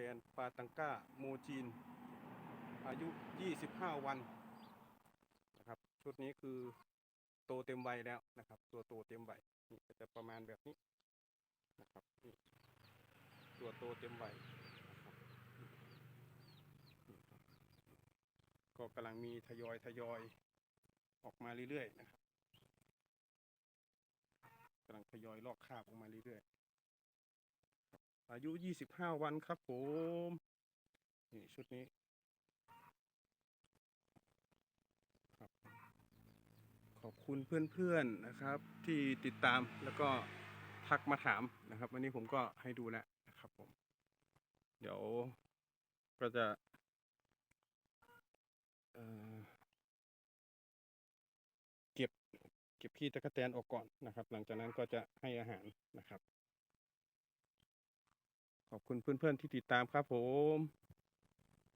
แตนปาตังก้าโมจีน อายุ 25 วันนะครับชุดนี้คือโตเต็มวัยแล้วนะครับ ตัวโตเต็มวัยนี่จะประมาณแบบนี้นะครับนี่ตัวโตเต็มวัยนะครับก็กำลังมีทยอยทยอยออกมาเรื่อยๆนะครับกำลังทยอยลอกคราบออกมาเรื่อยๆ ครับอายุ25วันครับผม นี่ชุดนี้ครับขอบคุณเพื่อนๆนะครับ ที่ติดตามแล้วก็ทักมาถามนะครับ วันนี้ผมก็ให้ดูแล้วนะครับผม เดี๋ยวก็จะเอ่อเก็บเก็บขี้ตะกแตนออกก่อนนะครับ หลังจากนั้นก็จะให้อาหารนะครับ ขอบคุณเพื่อนๆที่ติดตามครับผม